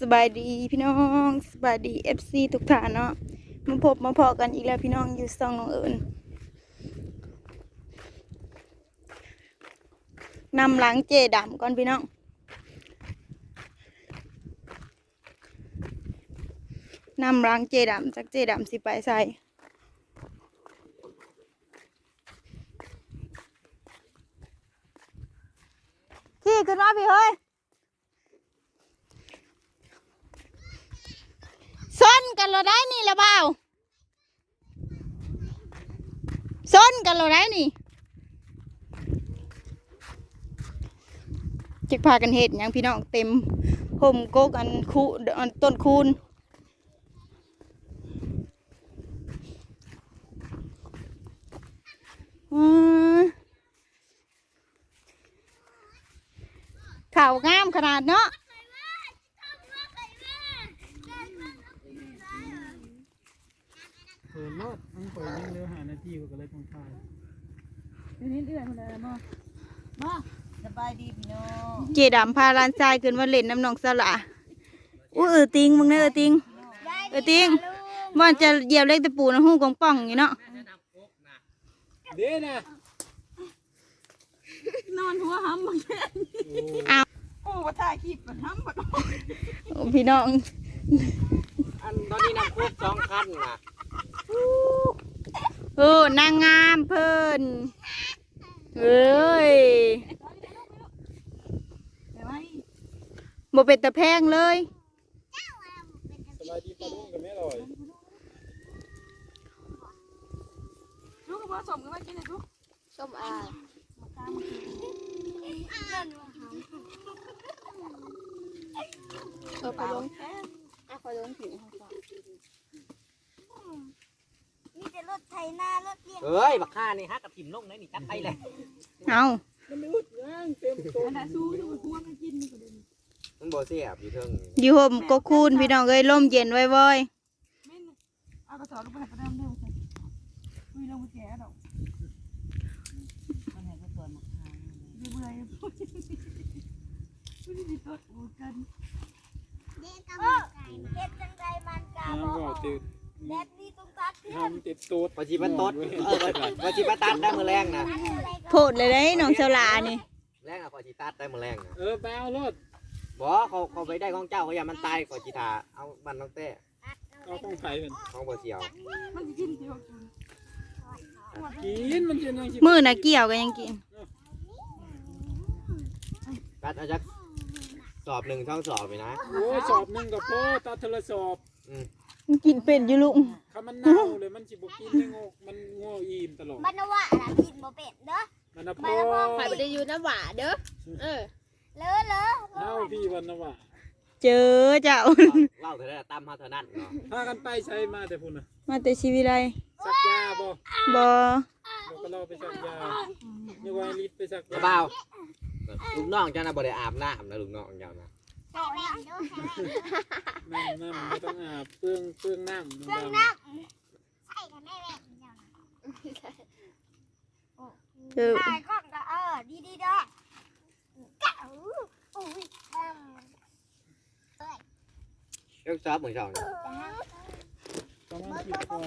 สบายดีพี่น้องสบายดีเอฟซีทุกท่านเนาะมาพบมาพอกันอีกแล้วพี่น้องอยู่ซองน้องเอิญนำหลังเจดำก่อนพี่น้องนำหลังเจดำจากเจดำสิไปใส่ขี่ขึ้นมาพี่เฮ้ย ส้นกันเราได้นี่ละเปล่าส้นกันเราได้นี่จิกพากันเห็ดยังพี่น้องเต็มห่มโกกอันคูอันต้นคูนข่าวงามขนาดเนาะ เปิด รถต้องเปิดยิ่งเร็วหานาทีกว่าก็เลยต้องถ่ายสบายดีพี่น้องเจดำพาหลานชายขึ้นมาเล่นน้ำหนองสละอู้เออติงมึงเนี่ยเออติง เออติงว่าจะเหยียบเล็กตะปูนะหูกองป่องอยู่เนาะเด้นะนอนหัวห้ำมันอ้าวโอ้ว่าถ่ายคลิปมันห้ำมันโอ้พี่น้อง อันตอนนี้น้ำคุกสองคันนะ โอ้นางงามเพิ่นเอ้ยเดี๋ยวไว้บ่เป็นตะแพงเลยสบายดีปลาดุ้งกับแม่ลอยลูกกับพ่อสมกันไว้กินหน่อยลูกส้มอาเออไปลงอะไปลงผิว มีแต่รถไถนารถ เลี้ยงเอ้ยบักข้านี่ฮะกับถิ่มลงเลยนี่จัดไปเลยเอามันไม่อุดย่างเต็มโต๊ะอันนั้นสู้อยู่หัวมันกินนี่ก็เดินมันบ่เสียบอยู่เทิงอยู่ห่มก็คูนพี่น้องเอ้ยลมเย็นไว้บ่อยไม่นเอากระสอบลงไปให้ประดามเร็วสิคุยลงมาแก่ดอกมันให้ก็ตัวมาทางเบื่อๆพูดไม่ได้ตัวอูกันเด็กกำลังใจเฮ็ดจังไดมันกาน้ำบ่ก็ออกติดแดดนี่ ทำติดโต๊ะปฏิบัติตดเออปฏิบัติตัดได้มือแรงนะตัดอะไรก็โพดเลยได้น้องสลานี่แรงอะปฏิตัดได้มือแรงนะเออไปเอารถบ่เขาเขาไปได้ของเจ้าเขาอย่ามันตายก่อนจีทาเอาบันน้องเต้เอาต้องไผ่เป็นของบ่เสียวมันจะกินที่หกจุนกินมันจะนั่งชิมือน่ะเกี่ยวก็ยังกินตัดเอาจักสอบหนึ่งช่องสอบไปนะโอ้ยสอบหนึ่งกับพ่อตัดโทรสอบ กินเป็นอยู่ลุงถ้ามันเน่าเลยมันจิบกินได้โง่มันโง่อิ่มตลอดบ้านนว่าล่ะกินบ่เป็ดเด้อ มันนะพ่ไปแล้วพ่ออไปบ่ได้อยู่น้ำหวาเด้อ เออ เลอะเลอะเน่าพี่วันนะวะเจอเจ้าเล่าเท่านั้นตามมาเท่านั้นเนาะพากันไปใช้มาแต่พุ่นนะมาแต่ชีวิตไรสักยาบ่บ่บอกก็เราไปสักยานี่ว่าลิตไปสักยาเบาลูกน้องเจ้านะบ่ได้อาบน้ำนะลูกน้องเจ้านะ ใส่แว่นด้วยน้ำน้ำไม่ต้องอาบเปลืองเปลืองน้ำเครื่องน้ำใส่กันได้แว่นเดียวนะเออถ่ายกล้องก็เออดีดีด้อเก้าอุ้ยทำเลิกสอบเหมือนเจ้านะประมาณสิบกว่า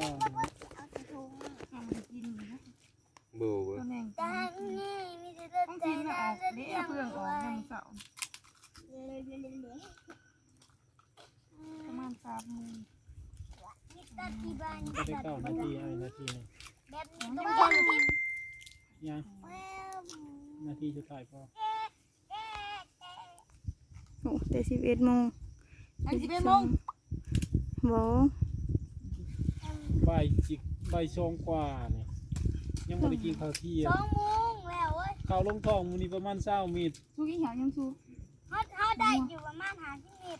เอาใส่ถุง มันกินนะ บูบู ตัวแมง จานนี่มีแต่รถ ต้อง ไถ กินมา นา ออก รถ เลี้ เลี้ ย ยง เพื่อนอ ด้ อ ว ก ย ยังเสาร์ประมาณสามโมง ตัดที่บ้าน ก็ได้เก้านาทีไอ้นาทีหนึง แบบนี้ต้องการทิป ยัง แม่ นาทีจะถ่ายพอโอ้แต่สิบเอ็ดโมงอันสิบเอ็ดโมงบ่ใบายจิกใบายชองกว่าเนี่ยยังไม่ได้กินข้าวเที่ยสงองโมงแล้วเว้ยข้าวลงท้องมูนี่ประมาณเช้ามีดชูกี่หางยังชูเขาเขาได้อยู่ประมาณหาที่นิด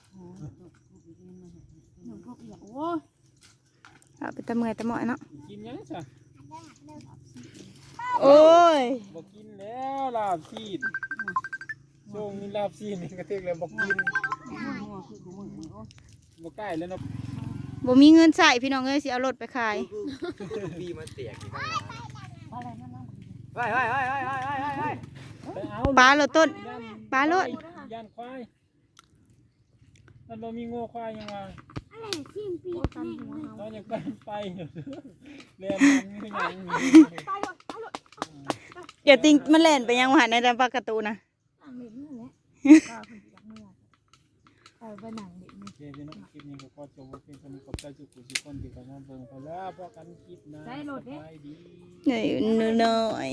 หนึ่งพวกอีกโอ้ยเอาไปตะเมื่อยตะหมอยเนาะกินยังจ้ะ โอ้ยบอกกินแล้วลาบซีดช่วงนี้ลาบซีดนี่กระเทกแล้วบอกกินหัวคือกูมึงมึงโอ้บอกใกล้แล้วเนาะบ่มีเงินใส่พี่น้องเอ้ยสิเอารถไปขายบีมันเสียกี่ตั้งนานอะไรนั่นนั่นเฮ้ยเฮ้ยเฮ้ยเฮ้ยเฮ้ยเฮ้ยเฮ้ยไปเอาปลาโลดต้นย่านปลาโลดย่านควายมันบ่มีโง่ควายยังว่าอะไรชิมปีกแม่งเลยตอนยังไปไปอยู่เรียนมันคือหยัง เดี๋ยวติงมันเล่นไปยังหวานในปากการะตูนนะหนังเด็กนี่แหละก็คนจากเมื่อเออเป็นหนังเด็กนี่โอเคพี่น้องคลิปนี้ก็ขอจบไว้เพียงเท่านี้ขอบใจทุกผู้ทุกคนที่เข้ามาเบิ่งพอแล้วพอกันคลิปหนะสบายดีหน่อยหน่อย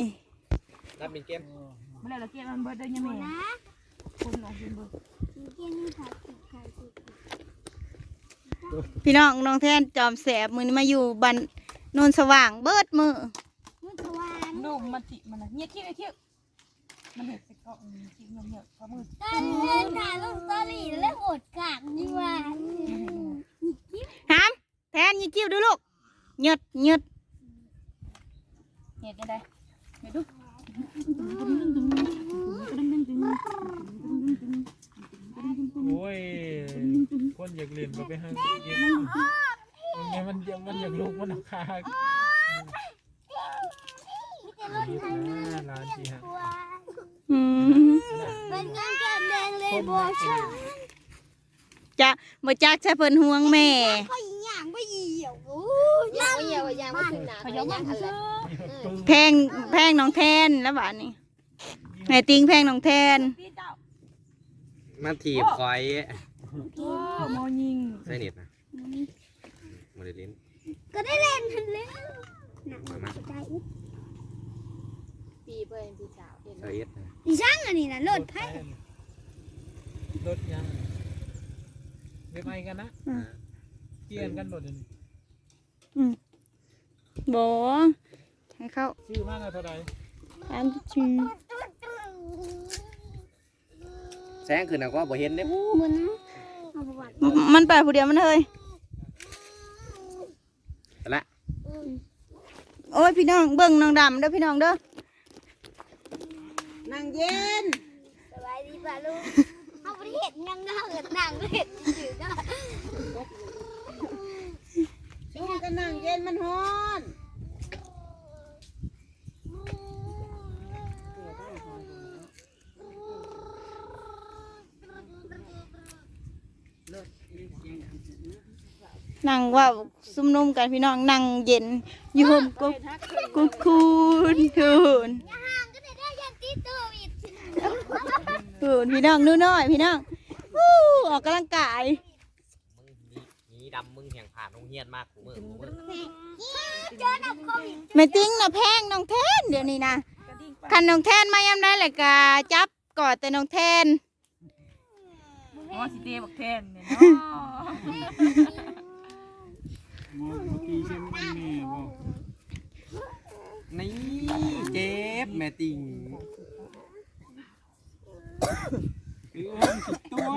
รับเป็นเกม เมื่อไรเราเก็บมันเบิร์ดได้ยังไงนะคนหลงกินเบิร์ดเกี่ยนี่ค่ะติดไข่ติดพี่น้องน้องแทนจอมแสบมือนี้มาอยู่บันโนนสว่างเบิดมือมันสว่าง ลูกมันติมันนะเงี้ยคิ้วคิ้วมันเห็ดสิเกาะคิ้วเงี้ยเงี้ยพอมือตอนเล่นถ่ายลงสตอรี่แล้วโหดกากนี่ว่าหามแทนยี่คิ้วดูลูกหยุดหยุดเห็ดยังไงเห็ดดูโอ้ยคนอยากเล่นก็ไปหาเก็บเนี่ยมันยังมันอยากลูกมันเอาคา มีแต่รถเฮ็ดทางนะร้านสิฮะอืมเป็นเงินแก้มแดงเลยบมาเอช่าจะบ่จักใช่เพิ่นห่วงแม่เขาอีหยังไม่เหี่ยวโอ้ยย่างไม่เหี่ยวย่างไม่ถึงหนาขยับมันซื้อปึ้งแพงแพงน้องแทนแล้วบ้านนี้แม่ติงแพงน้องแทน มาถีบคอยโอ้โมยิงใส่เน็ตนะโมเดลินก็ได้เล่นทันแล้วหนังมามา ใจอุ๊บ ปีเพื่อนพี่ สาวเห็นใส่เอสนะดิช่างอันนี้นะรถไพ่รถยังเรียกไงกันนะเกี่ยนกันหมดเลยบ่ให้เขาชื่อมากเลยเท่าไหร่อันชื่อแสงขึ้นนะก็บ่เห็นเด้หมุนเอาประวัติมันไปผู้เดียวมันเลยแต่ละโอ้ยพี่น้องเบิ่งน้องดำเด้อพี่น้องเด้อ สบายดีป่ะลูกเอาไปเห็ดยังเนาะเห็ดหนังเห็ดจืดเนาะช่วงกันนั่งเย็นมันฮ้อนนั่งเว่าซุ่มนุมกันพี่น้องนั่งเย็นอยู่ห่มกุ๊กกุ๊กคูนคูนอ ยันตีตัวอีกคูนพี่น้องนู้น้อยพี่น้องวู้ออกกำลังกายมึงหนีดำมึงแห่งผ่านโรงเรียนมากกูมือกูมือเจอหนักโควิดแม่ติ้งน่ะแพงน้องแทนเดี๋ยวนี้นะคันน้องแทนมายำได้แหละกะจับกอดแต่น้องแทนอ๋อสิเตบักแทนเนี่ยเนาะนี่ แม่ติงคือห้องสิตัว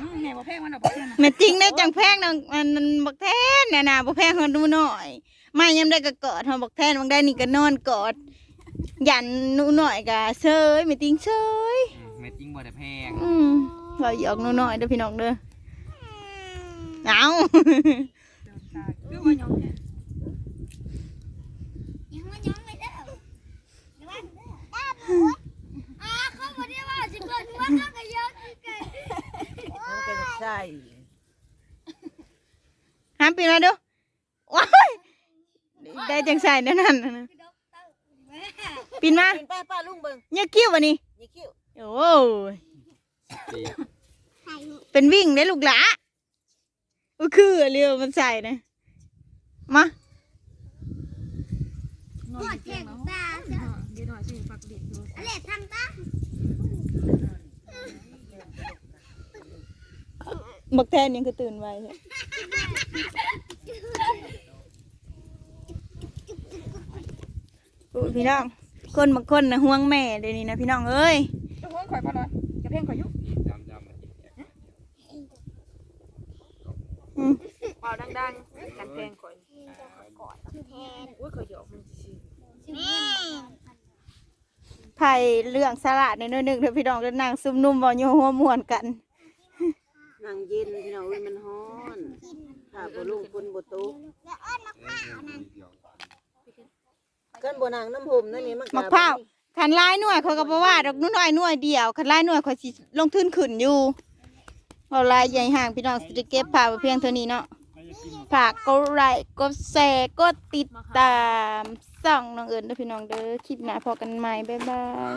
อืมเนี่ยบ่แพงมันดอกบ่แพงนะแม่ติ้งได้จังแพงน้องอันนั้นบักแทนน่ะนะบ่แพงคนดูหน่อยไมายามได้ก็กอดเฮาบักแทนบางได้นี่ก็นอนกอดยันหนูหน่อยกะเซยแม่ติงเซยแม่ติงบ่ได้แพงอืมเราหยอกหนูหน่อยเด้อพี่น้องเด้อเอา คือว่าหยองเนี่ย ยังไม่ยังไม่ได้ระวังเด้ออ้าบัวอ่าเขาบอกได้ว่าจะเกิดว่าเขาก็เยอะที่กัน มันก็จะใส่ ห้ามปีนมาดูว้ายได้ จังใส่นั่นนั่นน่ะปีนมากินป้าป้าลุงเบิ่งเนี่ยคิ้ววะนี่ยี่คิ้วโอ้ยเป็นวิ่งได้ลูกหลาก็คือเรียวมันใส่นะมานปอวนดเตีแข่ยงงเนาะตาเดี๋ยวหน่อยสิฝากเด็กดูอะไรทำตาบักแทนยังคือตื่นไว้ใช่โอ้ยพี่น้อง คนบางคนนะห่วงแม่เดี๋ยวนี้นะพี่น้องเอ้ยจะห้องข่อยบ่ลอยจะเพ่งข่อยอยู่จำจำมากินเป่าดังๆกันเพลงข่อยแทนอุ้ยข่อยหยอกมันสิแม่ไผ่เรื่องสลัดในอยหนึงเถอะพี่น้องก็นั่งซุ่มนุ่มบอลโยหัวม่วนกันนั่งเย็นพี่น้องเอ้ยมันฮ้อนถ้าบ่ลุงคนบ่ตก กันบ่นั่งน้ำห่มนั่นนี่มันก็มะพร้าวขันลายหน่วยเขาก็บ่ว่าดอกหน้อยหน่วยเดียวขันลายหน่วยเขาสิลงทุนขึ้นอยู่เอาลายใหญ่ห่างพี่น้องสิได้เก็บภาพไว้เพียงเท่านี้เนาะใครจะกินฝากกดไลค์กดแชร์กดติดตามส่องน้องเอิญด้วยพี่น้องเด้อคลิปหน้าพอกันใหม่บ๊ายบาย